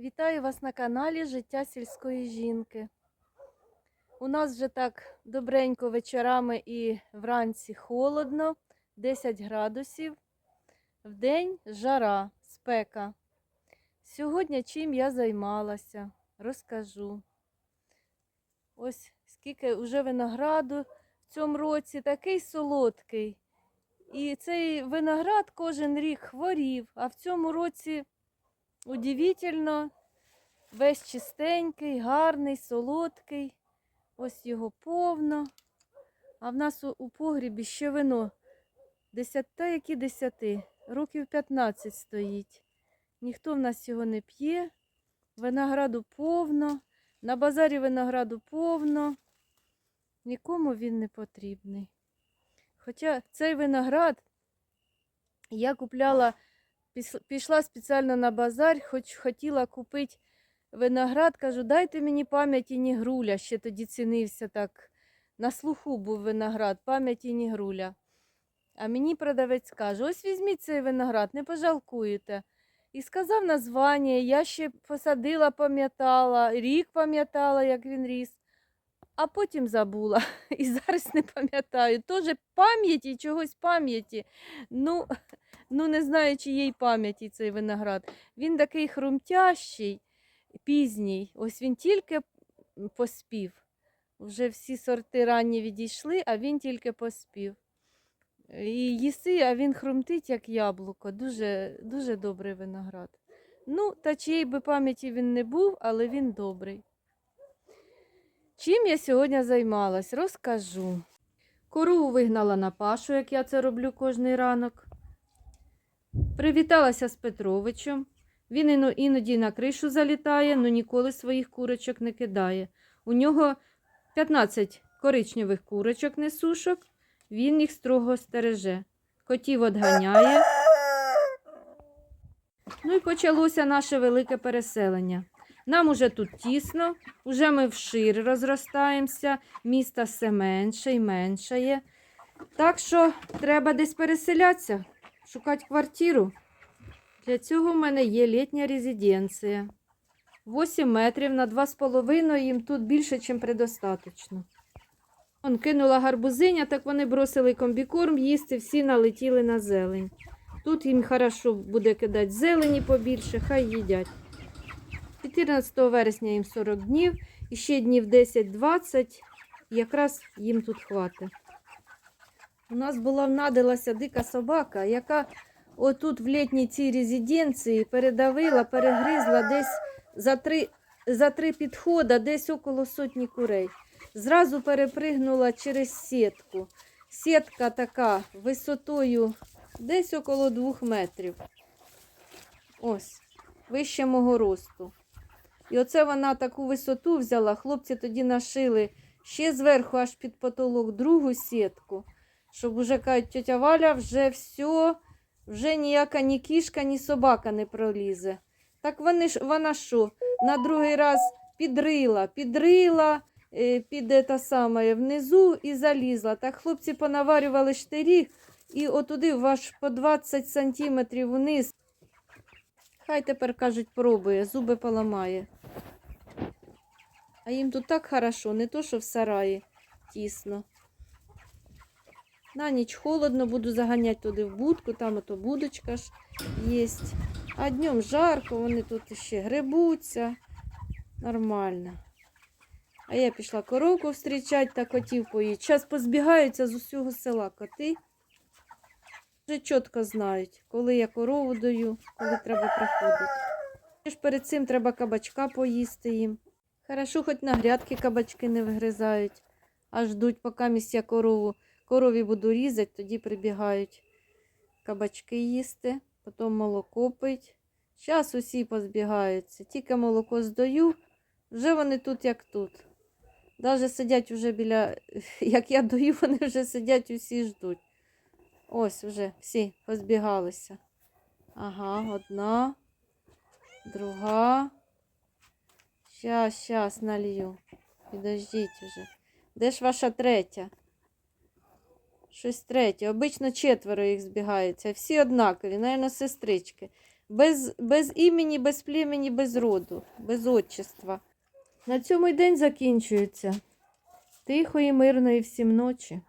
Вітаю вас на каналі Життя сільської жінки. У нас вже так добренько вечорами і вранці холодно, 10 градусів. Вдень жара, спека. Сьогодні чим я займалася, розкажу. Ось скільки вже винограду в цьому році такий солодкий. І цей виноград кожен рік хворів, а в цьому році удивительно, весь чистенький, гарний, солодкий. Ось його повно. А в нас у, погрібі ще вино. Десята, які десяти, років 15 стоїть. Ніхто в нас його не п'є. Винограду повно. На базарі винограду повно. Нікому він не потрібний. Хоча цей виноград я купляла, пішла спеціально на базар, хоч хотіла купити виноград, кажу, дайте мені пам'яті Нігруля, ще тоді цінився так. На слуху був виноград, пам'яті Нігруля. А мені продавець каже, ось візьміть цей виноград, не пожалкуєте. І сказав названня, я ще посадила, пам'ятала, рік пам'ятала, як він ріс, а потім забула. І зараз не пам'ятаю. Тоже пам'яті, чогось пам'яті. Ну, ну не знаю, чиєї пам'яті цей виноград. Він такий хрумтящий, пізній. Ось він тільки поспів. Вже всі сорти ранні відійшли, а він тільки поспів. І їси, а він хрумтить, як яблуко. Дуже, дуже добрий виноград. Ну, та чиєї би пам'яті він не був, але він добрий. Чим я сьогодні займалась, розкажу. Корову вигнала на пашу, як я це роблю кожний ранок. Привіталася з Петровичем. Він іноді на кришу залітає, але ніколи своїх курочок не кидає. У нього 15 коричневих курочок несушок, він їх строго стереже. Котів одганяє. Ну і почалося наше велике переселення. Нам уже тут тісно, уже ми вшир розростаємося, міста все менше і меншає. Так що треба десь переселятися, шукати квартиру. Для цього в мене є літня резиденція. 8 метрів на 2,5 їм тут більше, ніж предостаточно. Он кинула гарбузиня, так вони бросили комбікорм їсти, всі налетіли на зелень. Тут їм хорошо буде кидати зелені побільше, хай їдять. 14 вересня їм 40 днів, і ще днів 10-20, якраз їм тут хватить. У нас була внадилася дика собака, яка отут в літній цій резиденції передавила, перегризла десь за три, за три підходи, десь около сотні курей. Зразу перепригнула через сітку. Сітка така висотою десь около двох метрів. Ось, вище мого росту. І оце вона таку висоту взяла. Хлопці тоді нашили ще зверху, аж під потолок, другу сітку. Щоб уже кажуть, тетя Валя, вже все, вже ніяка ні кішка, ні собака не пролізе. Так вони вона що? На другий раз підрила, підрила е, під те саме внизу і залізла. Так хлопці понаварювали штирі і отуди ваш по 20 сантиметрів вниз. Хай тепер кажуть, пробує, зуби поламає. А їм тут так хорошо, не то, що в сараї тісно. На ніч холодно, буду заганяти туди в будку, там ото будочка ж є. А днем жарко, вони тут ще грибуться. Нормально. А я пішла коровку зустрічати та котів поїти. Зараз позбігаються з усього села коти. Вже чітко знають, коли я корову даю, коли треба приходити. Перед цим треба кабачка поїсти їм. Хорошо, хоч на грядки кабачки не вигризають, а ждуть, поки місць я корову, корові буду різати, тоді прибігають кабачки їсти, потім молоко пить. Зараз усі позбігаються. Тільки молоко здаю, вже вони тут, як тут. Даже сидять вже біля, як я даю, вони вже сидять усі ждуть. Ось вже всі позбігалися. Ага, одна, друга. Щас, щас налью. Підождіть вже. Де ж ваша третя? Щось третє. Обично четверо їх збігається. Всі однакові, навіть сестрички. без, без імені, без племені, без роду, без отчества. На цьому й день закінчується. Тихої, мирної всім ночі.